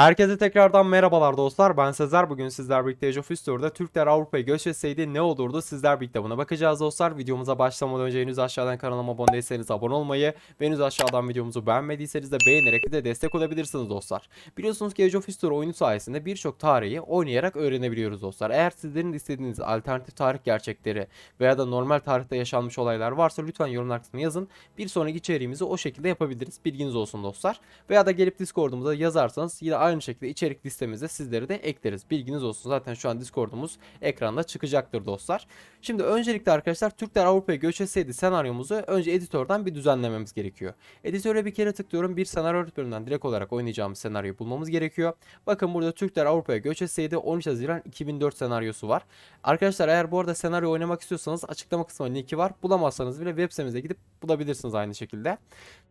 Herkese tekrardan merhabalar dostlar. Ben Sezer. Bugün sizler birlikte Age of History'da Türkler Avrupa'ya göç ne olurdu? Sizler birlikte buna bakacağız dostlar. Videomuza başlamadan önce henüz aşağıdan kanalıma abone değilseniz abone olmayı ve henüz aşağıdan videomuzu beğenmediyseniz de beğenerek de destek olabilirsiniz dostlar. Biliyorsunuz ki Age of History oyunu sayesinde birçok tarihi oynayarak öğrenebiliyoruz dostlar. Eğer sizlerin istediğiniz alternatif tarih gerçekleri veya da normal tarihte yaşanmış olaylar varsa lütfen yorumlar kısmına yazın. Bir sonraki içeriğimizi o şekilde yapabiliriz. Bilginiz olsun dostlar. Veya da gelip Discord'umuza yazarsanız yine aynı şekilde içerik listemizde sizleri de ekleriz. Bilginiz olsun. Zaten şu an Discord'umuz ekranda çıkacaktır dostlar. Şimdi öncelikle arkadaşlar Türkler Avrupa'ya göç etseydi senaryomuzu önce editörden bir düzenlememiz gerekiyor. Editöre bir kere tıklıyorum. Bir senaryo editöründen direkt olarak oynayacağımız senaryoyu bulmamız gerekiyor. Bakın burada Türkler Avrupa'ya göç etseydi 13 Haziran 2004 senaryosu var. Arkadaşlar eğer bu arada senaryo oynamak istiyorsanız açıklama kısmında linki var. Bulamazsanız bile web sitemize gidip bulabilirsiniz aynı şekilde.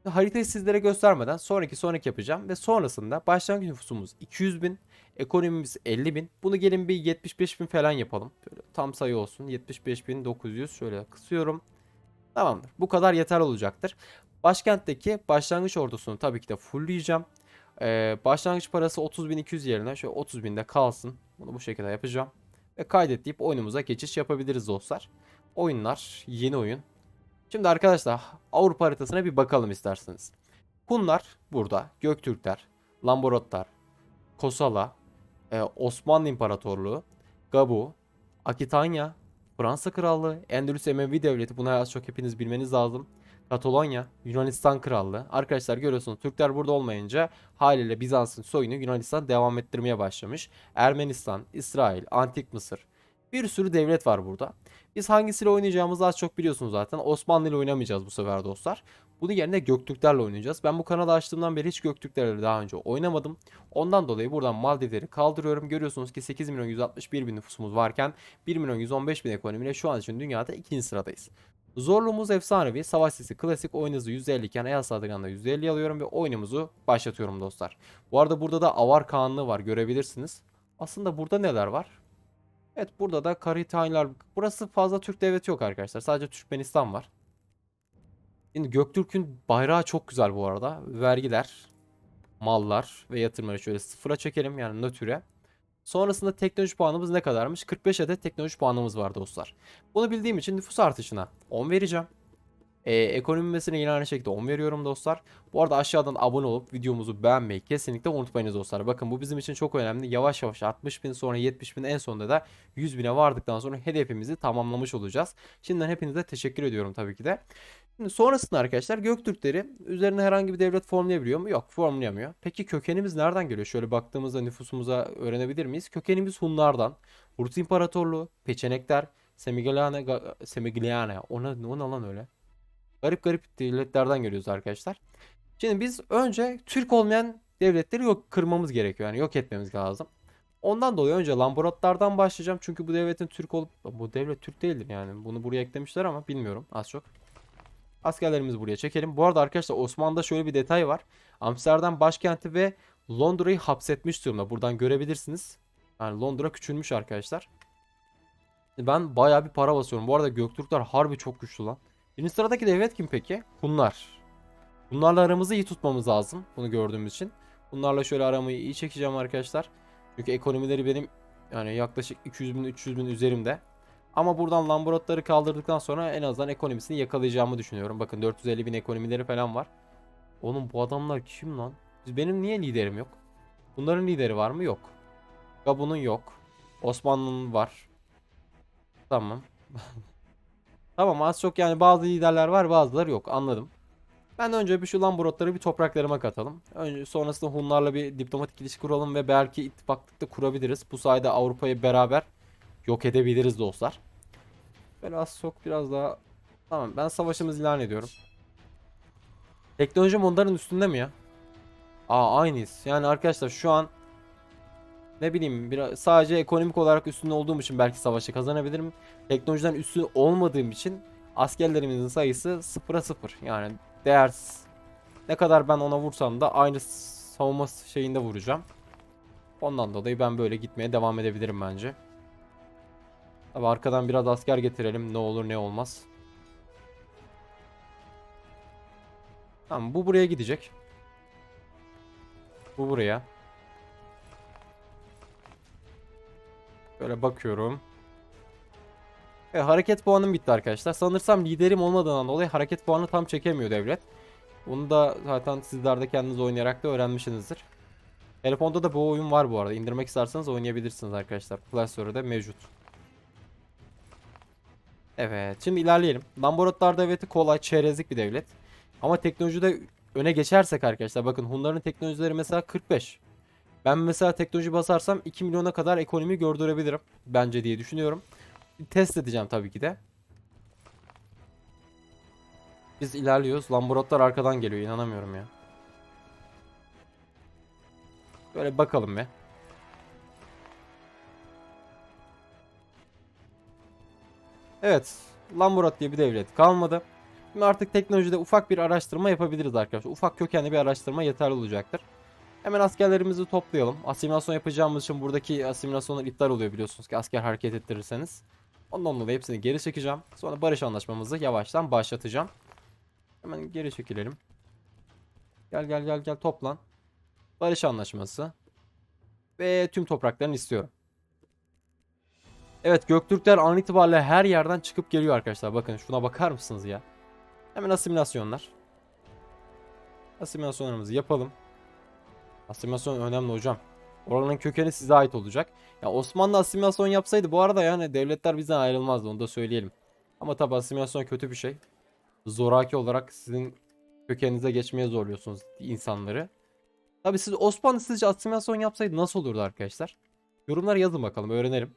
Haritayı sizlere göstermeden sonraki sonraki yapacağım ve sonrasında başlangıç nüfusumuz 200 bin, ekonomimiz 50 bin. Bunu gelin bir 75 bin falan yapalım. Böyle tam sayı olsun 75 bin 900 şöyle kısıyorum. Tamamdır. Bu kadar yeter olacaktır. Başkentteki başlangıç ordusunu tabii ki de fullleyeceğim. Ee, başlangıç parası 30.200 yerine şöyle 30.000'de kalsın. Bunu bu şekilde yapacağım. Ve kaydet deyip oyunumuza geçiş yapabiliriz dostlar. Oyunlar, yeni oyun. Şimdi arkadaşlar Avrupa haritasına bir bakalım isterseniz. Hunlar burada, Göktürkler, Lamborotlar, Kosala, e, Osmanlı İmparatorluğu, Gabu, Akitanya, Fransa Krallığı, Endülüs Emevi Devleti bunu az çok hepiniz bilmeniz lazım. Katalonya, Yunanistan Krallığı. Arkadaşlar görüyorsunuz Türkler burada olmayınca haliyle Bizans'ın soyunu Yunanistan devam ettirmeye başlamış. Ermenistan, İsrail, Antik Mısır. Bir sürü devlet var burada. Biz hangisiyle oynayacağımızı az çok biliyorsunuz zaten. Osmanlı ile oynamayacağız bu sefer dostlar. Bunun yerine Göktürklerle oynayacağız. Ben bu kanalı açtığımdan beri hiç Göktürklerle daha önce oynamadım. Ondan dolayı buradan Maldivleri kaldırıyorum. Görüyorsunuz ki 8 milyon 161 bin nüfusumuz varken 1 milyon 115 bin ekonomiyle şu an için dünyada ikinci sıradayız. Zorluğumuz efsanevi, savaş sesi klasik, oyun hızı 150 iken Eya Saldırgan'da 150 alıyorum ve oyunumuzu başlatıyorum dostlar. Bu arada burada da Avar Kağanlığı var görebilirsiniz. Aslında burada neler var? Evet burada da Karitaylar. Burası fazla Türk devleti yok arkadaşlar. Sadece Türkmenistan var. Şimdi Göktürk'ün bayrağı çok güzel bu arada. Vergiler, mallar ve yatırımları şöyle sıfıra çekelim yani nötre. Sonrasında teknoloji puanımız ne kadarmış? 45 adet teknoloji puanımız var dostlar. Bunu bildiğim için nüfus artışına 10 vereceğim. Ee, ekonomimesine yine aynı şekilde 10 veriyorum dostlar. Bu arada aşağıdan abone olup videomuzu beğenmeyi kesinlikle unutmayınız dostlar. Bakın bu bizim için çok önemli. Yavaş yavaş 60 bin sonra 70 bin en sonunda da 100 bine vardıktan sonra hedefimizi tamamlamış olacağız. Şimdiden hepinize teşekkür ediyorum tabii ki de. Şimdi sonrasında arkadaşlar Göktürkleri üzerine herhangi bir devlet formlayabiliyor mu? Yok formlayamıyor. Peki kökenimiz nereden geliyor? Şöyle baktığımızda nüfusumuza öğrenebilir miyiz? Kökenimiz Hunlardan. Rus İmparatorluğu, Peçenekler, Semigliane, Semigliane. Ona, o ne lan öyle? Garip garip devletlerden geliyoruz arkadaşlar. Şimdi biz önce Türk olmayan devletleri yok kırmamız gerekiyor. Yani yok etmemiz lazım. Ondan dolayı önce Lamborotlardan başlayacağım. Çünkü bu devletin Türk olup bu devlet Türk değildir yani. Bunu buraya eklemişler ama bilmiyorum az çok. Askerlerimizi buraya çekelim. Bu arada arkadaşlar Osmanlı'da şöyle bir detay var. Amsterdam başkenti ve Londra'yı hapsetmiş durumda. Buradan görebilirsiniz. Yani Londra küçülmüş arkadaşlar. Ben bayağı bir para basıyorum. Bu arada Göktürkler harbi çok güçlü lan. Birinci sıradaki devlet kim peki? Hunlar. Bunlarla aramızı iyi tutmamız lazım. Bunu gördüğümüz için. Bunlarla şöyle aramayı iyi çekeceğim arkadaşlar. Çünkü ekonomileri benim yani yaklaşık 200 bin 300 bin üzerimde. Ama buradan Lamborotları kaldırdıktan sonra en azından ekonomisini yakalayacağımı düşünüyorum. Bakın 450 bin ekonomileri falan var. Oğlum bu adamlar kim lan? Benim niye liderim yok? Bunların lideri var mı? Yok. Gabu'nun yok. Osmanlı'nın var. Tamam. tamam az çok yani bazı liderler var bazıları yok anladım. Ben önce bir şu Lamborotları bir topraklarıma katalım. Önce sonrasında Hunlarla bir diplomatik ilişki kuralım ve belki ittifaklık da kurabiliriz. Bu sayede Avrupa'yı beraber yok edebiliriz dostlar. Böyle az çok biraz daha... Tamam ben savaşımızı ilan ediyorum. Teknolojim onların üstünde mi ya? Aa aynıyız. Yani arkadaşlar şu an ne bileyim biraz sadece ekonomik olarak üstünde olduğum için belki savaşı kazanabilirim. Teknolojiden üstün olmadığım için askerlerimizin sayısı sıfıra sıfır. Yani değersiz. Ne kadar ben ona vursam da aynı savunma şeyinde vuracağım. Ondan dolayı ben böyle gitmeye devam edebilirim bence. Tabi arkadan biraz asker getirelim. Ne olur ne olmaz. Tamam bu buraya gidecek. Bu buraya. Böyle bakıyorum. E, hareket puanım bitti arkadaşlar. Sanırsam liderim olmadığından dolayı hareket puanı tam çekemiyor devlet. Bunu da zaten sizler de kendiniz oynayarak da öğrenmişsinizdir. Telefonda da bu oyun var bu arada. İndirmek isterseniz oynayabilirsiniz arkadaşlar. Play Store'da mevcut. Evet, şimdi ilerleyelim. Lamborotlar devleti kolay, çerezlik bir devlet. Ama teknolojide öne geçersek arkadaşlar bakın Hunların teknolojileri mesela 45. Ben mesela teknoloji basarsam 2 milyona kadar ekonomi gördürebilirim bence diye düşünüyorum. Test edeceğim tabii ki de. Biz ilerliyoruz. Lamborotlar arkadan geliyor. inanamıyorum ya. Böyle bakalım bir. Evet. Lamborot diye bir devlet kalmadı. Şimdi artık teknolojide ufak bir araştırma yapabiliriz arkadaşlar. Ufak kökenli bir araştırma yeterli olacaktır. Hemen askerlerimizi toplayalım. Asimilasyon yapacağımız için buradaki asimilasyonlar iptal oluyor biliyorsunuz ki asker hareket ettirirseniz. Ondan dolayı hepsini geri çekeceğim. Sonra barış anlaşmamızı yavaştan başlatacağım. Hemen geri çekilelim. Gel gel gel gel toplan. Barış anlaşması. Ve tüm topraklarını istiyorum. Evet Göktürkler an itibariyle her yerden çıkıp geliyor arkadaşlar. Bakın şuna bakar mısınız ya? Hemen asimilasyonlar. Asimilasyonlarımızı yapalım. Asimilasyon önemli hocam. Oranın kökeni size ait olacak. Ya Osmanlı asimilasyon yapsaydı bu arada yani devletler bizden ayrılmazdı onu da söyleyelim. Ama tabi asimilasyon kötü bir şey. Zoraki olarak sizin kökeninize geçmeye zorluyorsunuz insanları. Tabi siz Osmanlı sizce asimilasyon yapsaydı nasıl olurdu arkadaşlar? Yorumlara yazın bakalım öğrenelim.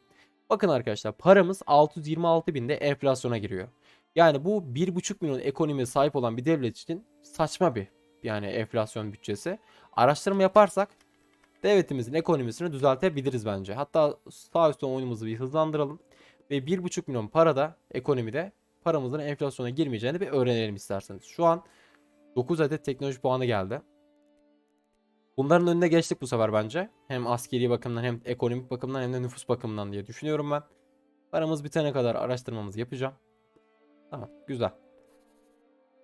Bakın arkadaşlar paramız 626 binde enflasyona giriyor. Yani bu 1,5 milyon ekonomiye sahip olan bir devlet için saçma bir yani enflasyon bütçesi. Araştırma yaparsak devletimizin ekonomisini düzeltebiliriz bence. Hatta sağ üstten oyunumuzu bir hızlandıralım. Ve 1,5 milyon parada ekonomide paramızın enflasyona girmeyeceğini bir öğrenelim isterseniz. Şu an 9 adet teknoloji puanı geldi. Bunların önüne geçtik bu sefer bence. Hem askeri bakımdan hem ekonomik bakımdan hem de nüfus bakımından diye düşünüyorum ben. Paramız bitene kadar araştırmamızı yapacağım. Tamam güzel.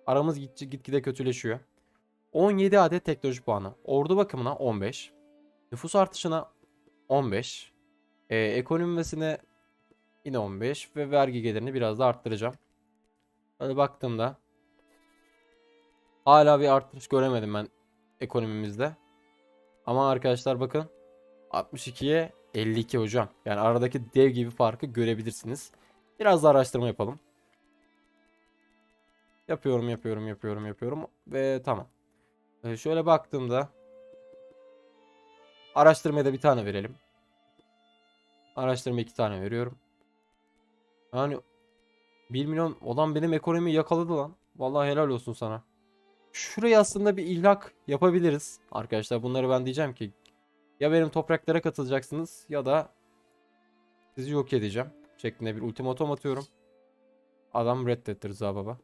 Aramız git- gitgide kötüleşiyor. 17 adet teknoloji puanı. Ordu bakımına 15. Nüfus artışına 15. Ee, ekonomimesine yine 15 ve vergi gelirini biraz da arttıracağım. Böyle baktığımda hala bir artış göremedim ben ekonomimizde. Ama arkadaşlar bakın 62'ye 52 hocam. Yani aradaki dev gibi farkı görebilirsiniz. Biraz da araştırma yapalım. Yapıyorum, yapıyorum, yapıyorum, yapıyorum ve tamam. Ee, şöyle baktığımda araştırmaya da bir tane verelim. Araştırma iki tane veriyorum. Yani 1 milyon olan benim ekonomiyi yakaladı lan. Vallahi helal olsun sana. Şuraya aslında bir ilhak yapabiliriz. Arkadaşlar bunları ben diyeceğim ki ya benim topraklara katılacaksınız ya da sizi yok edeceğim. Şeklinde bir ultimatom atıyorum. Adam reddetti Rıza Baba.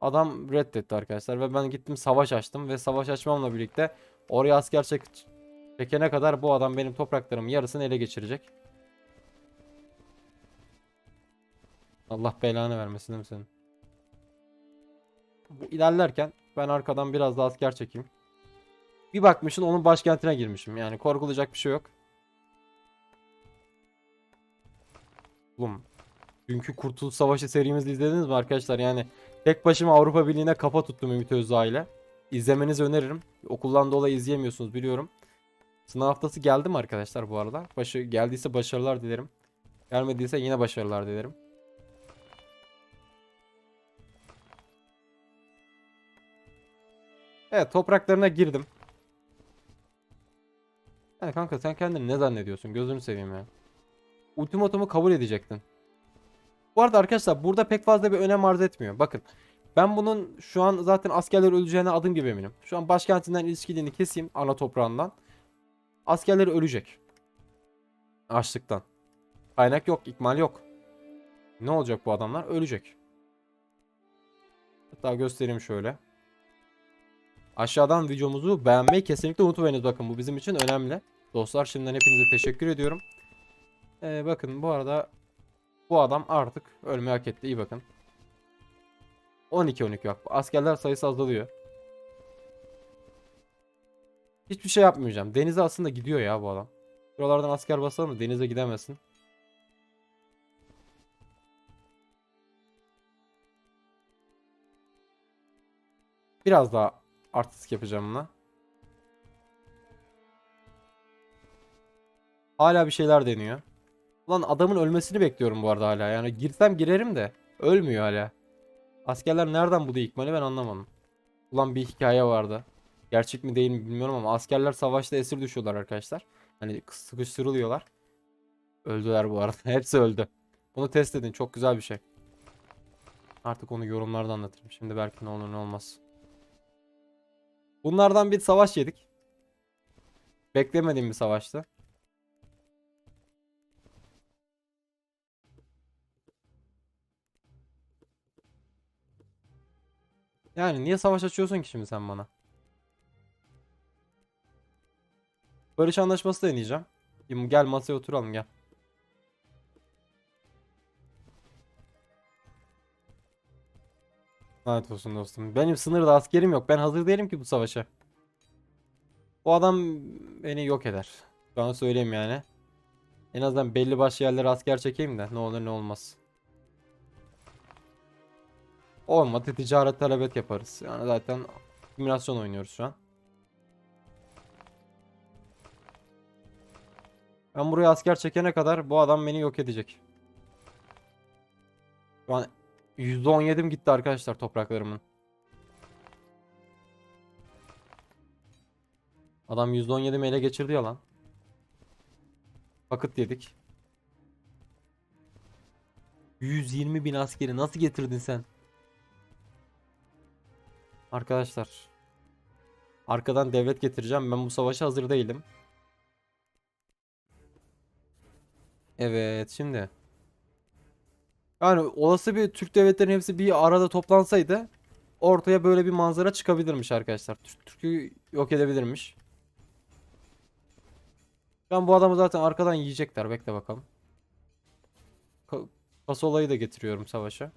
Adam reddetti arkadaşlar ve ben gittim savaş açtım ve savaş açmamla birlikte oraya asker çek çekene kadar bu adam benim topraklarımın yarısını ele geçirecek. Allah belanı vermesin değil mi senin? Bu ilerlerken ben arkadan biraz daha asker çekeyim. Bir bakmışsın onun başkentine girmişim. Yani korkulacak bir şey yok. Oğlum. Dünkü Kurtuluş Savaşı serimizi izlediniz mi arkadaşlar? Yani tek başıma Avrupa Birliği'ne kafa tuttum Ümit Özdağ ile. İzlemenizi öneririm. Okuldan dolayı izleyemiyorsunuz biliyorum. Sınav haftası geldi mi arkadaşlar bu arada? Başı, geldiyse başarılar dilerim. Gelmediyse yine başarılar dilerim. Evet topraklarına girdim. Yani kanka sen kendini ne zannediyorsun? Gözünü seveyim ya. Ultimatomu kabul edecektin. Bu arada arkadaşlar burada pek fazla bir önem arz etmiyor. Bakın ben bunun şu an zaten askerler öleceğine adım gibi eminim. Şu an başkentinden ilişkiliğini keseyim ana toprağından. Askerleri ölecek. Açlıktan. Kaynak yok, ikmal yok. Ne olacak bu adamlar? Ölecek. Hatta göstereyim şöyle. Aşağıdan videomuzu beğenmeyi kesinlikle unutmayınız. Bakın bu bizim için önemli. Dostlar şimdiden hepinize teşekkür ediyorum. Ee, bakın bu arada bu adam artık ölmeyi hak etti. İyi bakın. 12-12 bak. Askerler sayısı azalıyor. Hiçbir şey yapmayacağım. Denize aslında gidiyor ya bu adam. Buralardan asker basalım da denize gidemesin. Biraz daha artistik yapacağım buna. Hala bir şeyler deniyor. Ulan adamın ölmesini bekliyorum bu arada hala. Yani girsem girerim de ölmüyor hala. Askerler nereden buldu ikmali ben anlamadım. Ulan bir hikaye vardı. Gerçek mi değil mi bilmiyorum ama askerler savaşta esir düşüyorlar arkadaşlar. Hani sıkıştırılıyorlar. Öldüler bu arada. Hepsi öldü. Bunu test edin. Çok güzel bir şey. Artık onu yorumlarda anlatırım. Şimdi belki ne olur ne olmaz. Bunlardan bir savaş yedik. Beklemediğim bir savaştı. Yani niye savaş açıyorsun ki şimdi sen bana? Barış anlaşması deneyeceğim. Gel masaya oturalım gel. Lanet olsun dostum. Benim sınırda askerim yok. Ben hazır değilim ki bu savaşa. Bu adam beni yok eder. Ben söyleyeyim yani. En azından belli başlı yerlere asker çekeyim de ne olur ne olmaz. Olmadı ticaret talebet yaparız. Yani zaten simülasyon oynuyoruz şu an. Ben buraya asker çekene kadar bu adam beni yok edecek. Şu an %17'm gitti arkadaşlar topraklarımın. Adam %17'mi ele geçirdi ya lan. Vakıt yedik. 120 bin askeri nasıl getirdin sen? Arkadaşlar. Arkadan devlet getireceğim. Ben bu savaşa hazır değilim. Evet şimdi. Yani olası bir Türk devletlerin hepsi bir arada toplansaydı ortaya böyle bir manzara çıkabilirmiş arkadaşlar. Türk Türk'ü yok edebilirmiş. Ben bu adamı zaten arkadan yiyecekler. Bekle bakalım. Ka Kasola'yı da getiriyorum savaşa.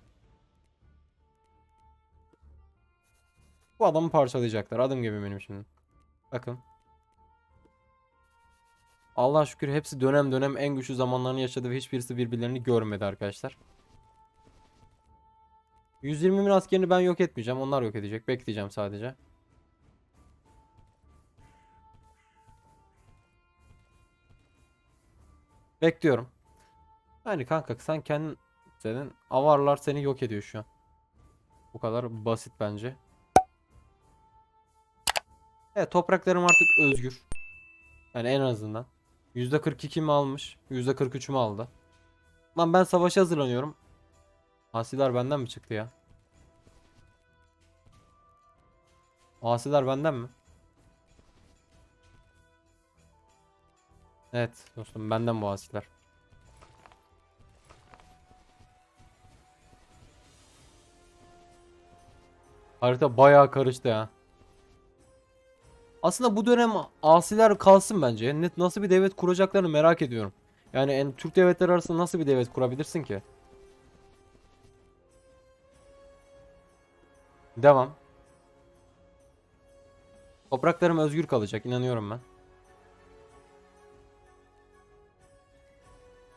Bu adamı parçalayacaklar. Adım gibi benim şimdi. Bakın. Allah şükür hepsi dönem dönem en güçlü zamanlarını yaşadı ve hiçbirisi birbirlerini görmedi arkadaşlar. 120 bin askerini ben yok etmeyeceğim. Onlar yok edecek. Bekleyeceğim sadece. Bekliyorum. Yani kanka sen kendin senin avarlar seni yok ediyor şu an. Bu kadar basit bence. Evet topraklarım artık özgür. Yani en azından. %42 mi almış? %43 mü aldı? Lan ben savaşa hazırlanıyorum. Asiler benden mi çıktı ya? Asiler benden mi? Evet dostum benden bu asiler. Harita bayağı karıştı ya. Aslında bu dönem asiler kalsın bence. Net nasıl bir devlet kuracaklarını merak ediyorum. Yani en Türk devletleri arasında nasıl bir devlet kurabilirsin ki? Devam. Topraklarım özgür kalacak inanıyorum ben.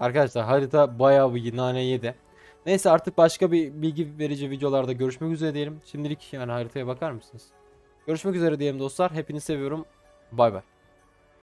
Arkadaşlar harita bayağı bir nane yedi. Neyse artık başka bir bilgi verici videolarda görüşmek üzere diyelim. Şimdilik yani haritaya bakar mısınız? Görüşmek üzere diyelim dostlar. Hepinizi seviyorum. Bay bay.